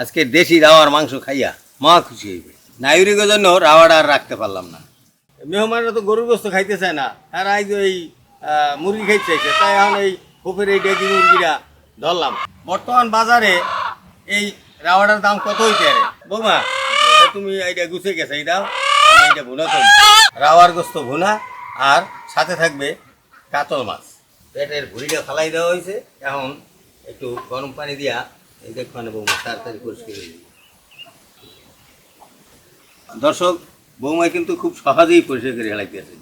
আজকে দেশি রাওয়ার মাংস খাইয়া মা খুশি হইবে। নায়ুরিকের জন্য রাওয়াটা আর রাখতে পারলাম না। মেহমানরা তো গরুর গোস্ত খাইতে চায় না। আর আজ ওই মুরগি খাইতে চাইছে। তাই এখন এই হোপের এই ডেকি মুরগিটা ধরলাম। বর্তমান বাজারে এই রাওয়াটার দাম কত হইতে আরে বৌমা তুমি এইটা গুছে গেছে, এই দাও। এইটা ভুনা তো রাওয়ার গোস্ত ভুনা আর সাথে থাকবে কাতল মাছ। পেটের ভুড়িটা ফালাই দেওয়া হয়েছে। এখন একটু গরম পানি দিয়া পরিষ্কার দর্শক, বৌমা কিন্তু খুব সহজেই পরিষ্কার করে হেলাইতেছে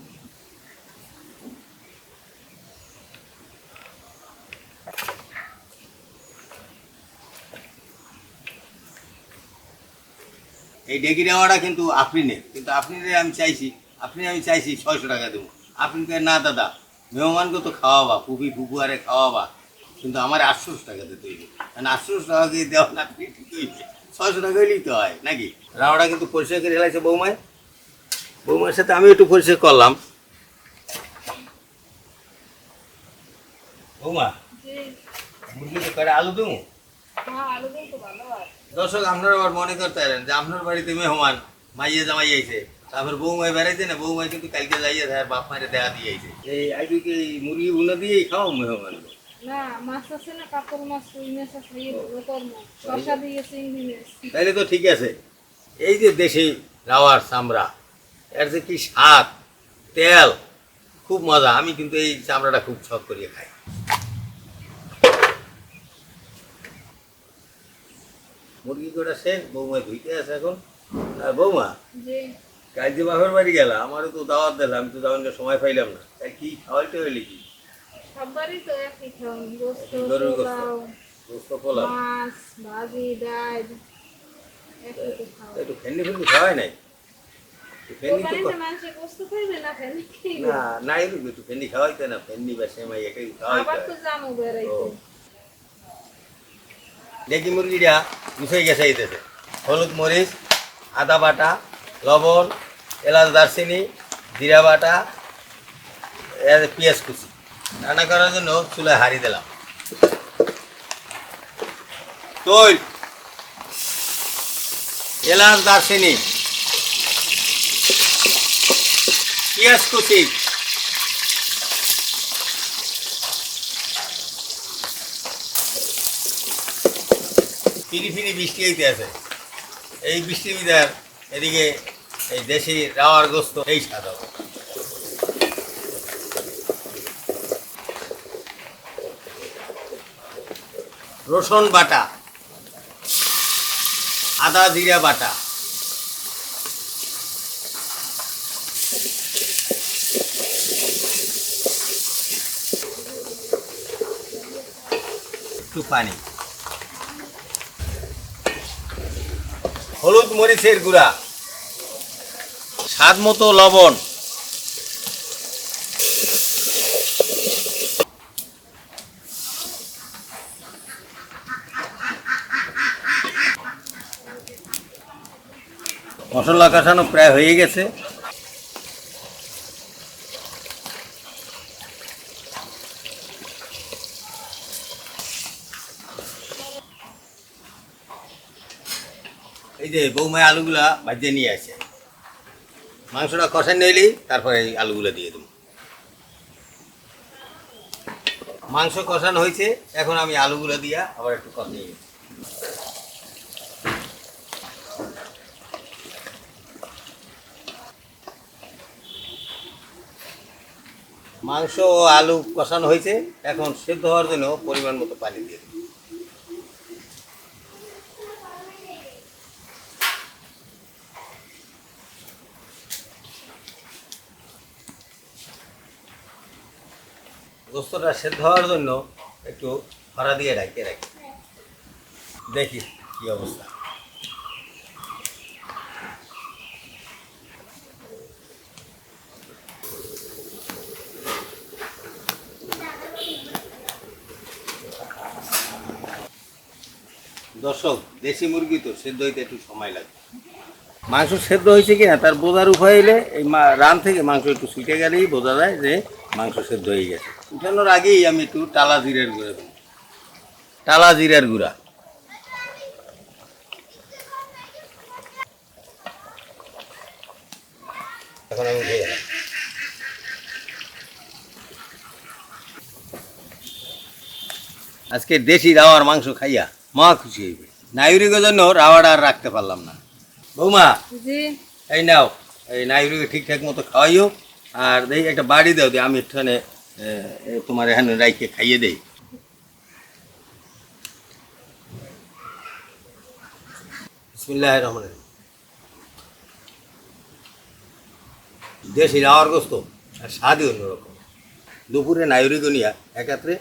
এই ডেকি নেওয়াটা কিন্তু আফরিনের কিন্তু আফরিনের আমি চাইছি আপনি আমি চাইছি ছয়শো টাকা দেবো। আপনি না দাদা, মেহমানকে তো খাওয়াবা পুপি ফুপু আরে খাওয়াবা। কিন্তু আমার আটশোশো টাকা দিতে হইবে কারণ আটশোশো টাকা দিয়ে দেওয়া না ঠিক ছয়শো টাকা হইলেই তো হয় নাকি? রাওড়া কিন্তু পরিষ্কার করে হেলাইছে বৌমায়। বৌমার সাথে আমি একটু পরিষ্কার করলাম। বৌমা মুরগি তো করে আলু দেবো? দর্শক আপনারা আবার মনে করতে পারেন যে আপনার বাড়িতে মেহমান মাইয়ে জামাই আইছে। তারপর বৌমাই বেড়াইছে না বৌমাই কিন্তু কালকে যাইয়ে দেয় বাপ মায়ের দেখা দিয়ে আইছে। এই আইডি কি এই মুরগি বুনা দিয়েই খাও মেহমান তাইলে তো ঠিক আছে। এই যে দেশি রাওয়ার চামড়া এর যে কি স্বাদ তেল খুব মজা। আমি কিন্তু এই চামড়াটা খুব শখ করিয়ে খাই। মুরগি কটা শেষ বৌমা ধুইতে আছে এখন। আর বৌমা কাল যে বাপের বাড়ি গেলা আমারও তো দাওয়াত দিলাম তো দাওয়ার সময় পাইলাম না। তাই কি খাওয়াইতে হইলে কি? সবারই তো একই খাওয়ান গোস্ত পোলাও গোস্ত পোলাও মাছ ভাজি ডাল একই তো খাওয়া। একটু ফেন্নি ফেন্নি খাওয়াই নাই? না একটু খাওয়াইতে না বা সেমাই খাওয়াইতে। দেখি মুরগিটা গুছাই গেছে এইতেছে হলুদ মরিচ আদা বাটা লবণ এলাচ দারচিনি জিরা বাটা পেঁয়াজ কুচি। রান্না করার জন্য চুলায় হাঁড়ি দিলাম। তৈল এলাচ, দারচিনি। পেঁয়াজ কুচি। ফিরি ফিরি বৃষ্টি হইতে আছে। এই বৃষ্টি বিদার এদিকে এই দেশি রাওয়ার গোস্ত এই স্বাদ রসুন বাটা আদা জিরা বাটা। একটু পানি। হলুদ মরিচের গুঁড়া। স্বাদ মতো লবণ। মশলা কষানো প্রায় হয়ে গেছে। এই যে বৌমায় আলুগুলা ভাজিয়ে নিয়ে আসে। মাংসটা কষাই নিলেই তারপরে এই আলুগুলো দিয়ে দেবো। মাংস কষানো হয়েছে, এখন আমি আলুগুলো দিয়া আবার একটু কষিয়ে মাংস ও আলু কষানো হয়েছে। এখন সেদ্ধ হওয়ার জন্য পরিমাণ মতো পানি দিয়ে দেবো। গোস্তটা সেদ্ধ হওয়ার জন্য একটু হরা দিয়ে ঢাকিয়ে রাখি। দেখি কি অবস্থা। দর্শক দেশি মুরগি তো সেদ্ধ হইতে একটু সময় লাগে। মাংস সেদ্ধ হয়েছে কিনা তার বোঝার উপায় এলে এই রান থেকে মাংস একটু ছুটে গেলেই বোঝা যায় যে মাংস সেদ্ধ হয়ে গেছে। উঠানোর আগেই আমি একটু টালা জিরার গুঁড়া দেব। টালা জিরার গুঁড়া। এখন আজকে দেশি দাওয়ার মাংস খাইয়া মা খুশি হইবে। নায়ুরিকের জন্য রাওয়াটা আর রাখতে পারলাম না। বৌমা জি। এই নাও এই নায়ুরিকে ঠিকঠাক মতো খাওয়াইও আর দেখি একটা বাড়ি দাও দিয়ে আমি এখানে তোমার এখানে রাইকে খাইয়ে দেই। বিসমিল্লাহ রহমান দেশি রাওয়ার গোস্ত আর স্বাদই অন্যরকম। দুপুরে নায়ুরি গনিয়া একাত্রে